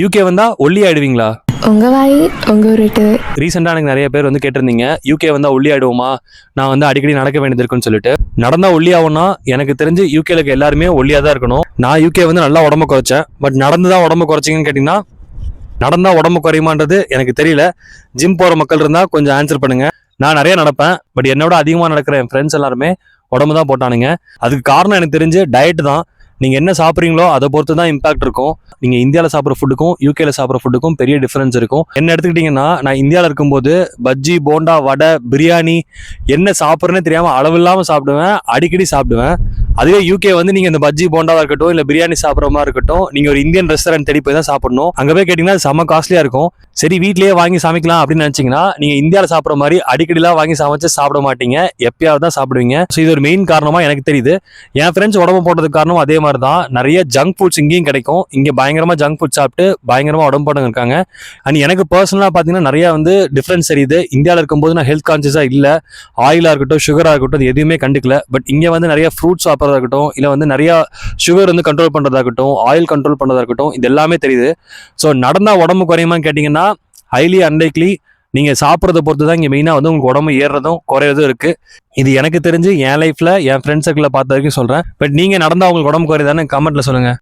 UK வந்தா ஒல்லி ஆயிடுவீங்களா? உங்க வாய் உங்க உருட்டு. ரீசெண்டாக எனக்கு நிறைய பேர் வந்து கேட்டிருந்தீங்க. யூகே வந்தா ஒல்லி ஆயிடுவோமா? நான் வந்து அடிக்கடி நடக்க வேண்டியது இருக்குன்னு சொல்லிட்டு. நடந்தா ஒல்லி ஆகும்னா எனக்கு தெரிஞ்சு யூகேல இருக்க எல்லாருமே ஒல்லியா தான் இருக்கணும். நான் யூகே வந்து நல்லா உடம்ப குறைச்சேன். பட் நடந்து தான் உடம்ப குறைச்சிங்கன்னு கேட்டிங்கன்னா நடந்தா உடம்பு குறையுமான்றது எனக்கு தெரியல. ஜிம் போற மக்கள் இருந்தா கொஞ்சம் ஆன்சர் பண்ணுங்க. நான் நிறைய நடப்பேன். பட் என்னோட அதிகமாக நடக்கிற என் ஃப்ரெண்ட்ஸ் எல்லாருமே உடம்பு தான் போட்டானுங்க. அதுக்கு காரணம் எனக்கு தெரிஞ்சு டயட் தான். நீங்கள் என்ன சாப்பிட்றீங்களோ அதை பொறுத்து தான் இம்பாக்ட் இருக்கும். நீங்கள் இந்தியாவில் சாப்பிட்ற ஃபுட்டுக்கும் யூகேல சாப்பிட்ற ஃபுட்டுக்கும் பெரிய டிஃப்ரென்ஸ் இருக்கும். என்ன எடுத்துக்கிட்டிங்கன்னா நான் இந்தியாவில் இருக்கும்போது பஜ்ஜி போண்டா வடை பிரியாணி என்ன சாப்பிட்றேன்னு அளவு இல்லாமல் சாப்பிடுவேன். அடிக்கடி சாப்பிடுவேன். அதுவே யூகே வந்து நீங்க இந்த பஜ்ஜி போண்டாவா இருக்கட்டும் இல்ல பிரியாணி சாப்பிட்ற மாதிரி இருக்கட்டும் நீங்க ஒரு இந்தியன் ரெஸ்டாரண்ட் தேடி போய் தான் சாப்பிடணும். அங்க போய் கேட்டீங்கன்னா அது செம்ம காஸ்ட்லியா இருக்கும். சரி வீட்லயே வாங்கி சமைக்கலாம் அப்படின்னு நினைச்சீங்கன்னா நீங்க இந்தியாவில் சாப்பிட்ற மாதிரி அடிக்கடிலாம் வாங்கி சமைச்சு சாப்பிட மாட்டீங்க. எப்பயாவது தான் சாப்பிடுவீங்க. ஸோ இது ஒரு மெயின் காரணமா எனக்கு தெரியுது. என் ஃப்ரெண்ட்ஸ் உடம்பு போட்டதுக்கு காரணம் அதே மாதிரி தான். நிறைய ஜங்க் ஃபுட்ஸ் இங்கேயும் கிடைக்கும். இங்க பயங்கரமா ஜங்க் ஃபுட் சாப்பிட்டு பயங்கரமா உடம்பு போட்டவங்க இருக்காங்க. அண்ட் எனக்கு பர்சனலாக பார்த்தீங்கன்னா நிறைய வந்து டிஃப்ரென்ஸ் தெரியுது. இந்தியாவில் இருக்கும்போது நான் ஹெல்த் கான்சியஸாக இல்லை. ஆயிலாக இருக்கட்டும் சுகராக இருக்கட்டும் எதுவுமே கண்டுக்கல. பட் இங்கே வந்து நிறைய ஃப்ரூட்ஸ் சாப்பிட்றதா இருக்கட்டும் இல்லை வந்து நிறையா சுகர் வந்து கண்ட்ரோல் பண்ணுறதா இருக்கட்டும் ஆயில் கண்ட்ரோல் பண்ணுறதா இருக்கட்டும் இது எல்லாமே தெரியுது. ஸோ நடந்தால் உடம்பு குறையுமான்னு கேட்டிங்கன்னா ஹைலி அன்லைக்லி நீங்கள் சாப்பிட்றத பொறுத்து தான் இங்கே மெயினாக வந்து உங்களுக்கு உடம்பு ஏறுறதும் குறையிறதும் இருக்குது இது எனக்கு தெரிஞ்சு என் லைஃப்பில் என் ஃப்ரெண்ட்ஸ் சர்க்கிளில் பார்த்த வரைக்கும் சொல்கிறேன் பட் நீங்கள் நடந்தால் உங்களுக்கு உடம்பு குறையுதான்னு கமெண்ட்டில் சொல்லுங்கள்